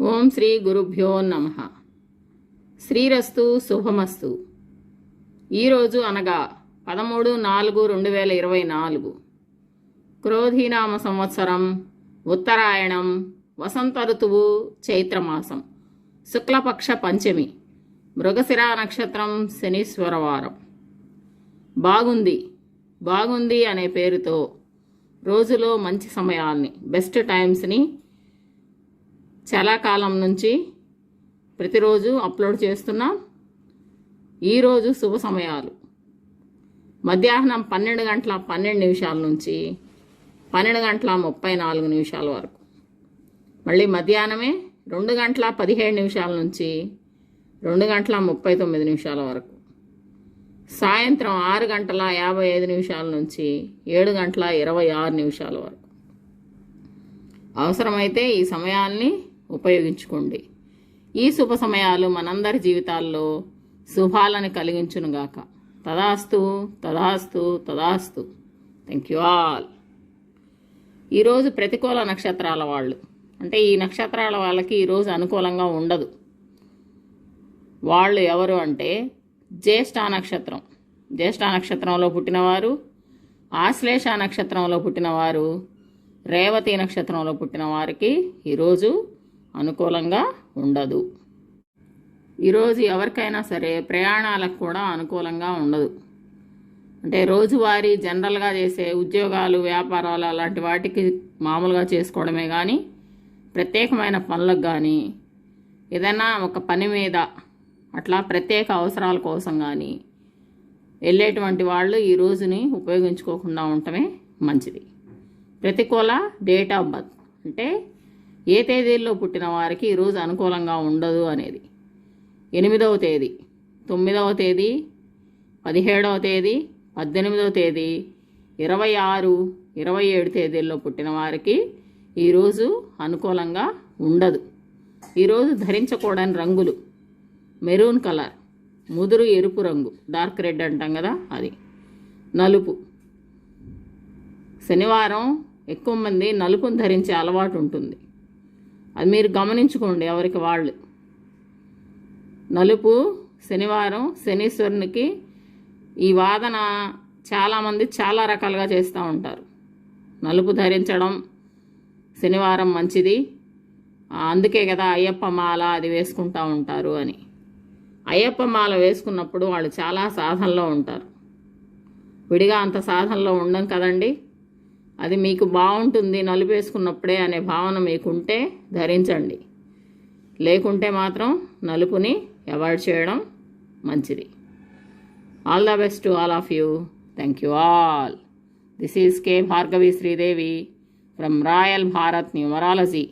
ఓం శ్రీ గురుభ్యో నమ. శ్రీరస్తు శుభమస్తు. ఈరోజు అనగా పదమూడు నాలుగు రెండు వేల ఇరవై నాలుగు. క్రోధీనామ సంవత్సరం ఉత్తరాయణం వసంత ఋతువు చైత్రమాసం శుక్లపక్ష పంచమి మృగశిర నక్షత్రం శనీశ్వరవారం బాగుంది బాగుంది అనే పేరుతో రోజులో మంచి సమయాల్ని బెస్ట్ టైమ్స్ని చాలా కాలం నుంచి ప్రతిరోజు అప్లోడ్ చేస్తున్నాం. ఈరోజు శుభ సమయాలు. మధ్యాహ్నం పన్నెండు గంటల పన్నెండు నిమిషాల నుంచి పన్నెండు గంటల ముప్పై నాలుగు నిమిషాల వరకు. మళ్ళీ మధ్యాహ్నమే రెండు గంటల పదిహేడు నిమిషాల నుంచి రెండు గంటల ముప్పై తొమ్మిది నిమిషాల వరకు. సాయంత్రం ఆరు గంటల యాభై ఐదు నిమిషాల నుంచి ఏడు గంటల ఇరవై ఆరు నిమిషాల వరకు. అవసరమైతే ఈ సమయాల్ని ఉపయోగించుకోండి. ఈ శుభ సమయాలు మనందరి జీవితాల్లో శుభాలను కలిగించునుగాక. తదాస్తు తదాస్తు తదాస్తు. థ్యాంక్ యూ ఆల్ ఈరోజు ప్రతికూల నక్షత్రాల వాళ్ళు. అంటే ఈ నక్షత్రాల వాళ్ళకి ఈరోజు అనుకూలంగా ఉండదు. వాళ్ళు ఎవరు అంటే జ్యేష్ఠ నక్షత్రం. జ్యేష్ఠ నక్షత్రంలో పుట్టినవారు ఆశ్లేష నక్షత్రంలో పుట్టినవారు రేవతి నక్షత్రంలో పుట్టిన వారికి ఈరోజు అనుకూలంగా ఉండదు. ఈరోజు ఎవరికైనా సరే ప్రయాణాలకు కూడా అనుకూలంగా ఉండదు. అంటే రోజువారీ జనరల్గా చేసే ఉద్యోగాలు వ్యాపారాలు అలాంటి వాటికి మామూలుగా చేసుకోవడమే కానీ ప్రత్యేకమైన పనులకు కానీ ఏదైనా ఒక పని మీద అట్లా ప్రత్యేక అవసరాల కోసం కానీ వెళ్ళేటువంటి వాళ్ళు ఈ రోజుని ఉపయోగించుకోకుండా ఉండటమే మంచిది. ప్రతికూల డేట్ ఆఫ్ బర్త్ అంటే ఏ తేదీల్లో పుట్టిన వారికి ఈరోజు అనుకూలంగా ఉండదు అనేది. ఎనిమిదవ తేదీ తొమ్మిదవ తేదీ పదిహేడవ తేదీ పద్దెనిమిదవ తేదీ ఇరవై ఆరు ఇరవై ఏడు తేదీల్లో పుట్టిన వారికి ఈరోజు అనుకూలంగా ఉండదు. ఈరోజు ధరించకూడని రంగులు మెరూన్ కలర్ ముదురు ఎరుపు రంగు డార్క్ రెడ్ అంటాం కదా అది. నలుపు శనివారం ఎక్కువ మంది నలుపును ధరించే అలవాటు ఉంటుంది. అది మీరు గమనించుకోండి ఎవరికి వాళ్ళు. నలుపు శనివారం శనీశ్వరునికి ఈ వాదన చాలామంది చాలా రకాలుగా చేస్తూ ఉంటారు. నలుపు ధరించడం శనివారం మంచిది. అందుకే కదా అయ్యప్ప మాల అది వేసుకుంటూ ఉంటారు అని. అయ్యప్ప మాల వేసుకున్నప్పుడు వాళ్ళు చాలా సాధనలో ఉంటారు. విడిగా అంత సాధనలో ఉండం కదండి. అది మీకు బాగుంటుంది నలుపు వేసుకున్నప్పుడే అనే భావన మీకుంటే ధరించండి. లేకుంటే మాత్రం నలుపుని అవాయిడ్ చేయడం మంచిది. All the best to all of you thank you all this is K Bhargavi Sridevi from Royal Bharat numerology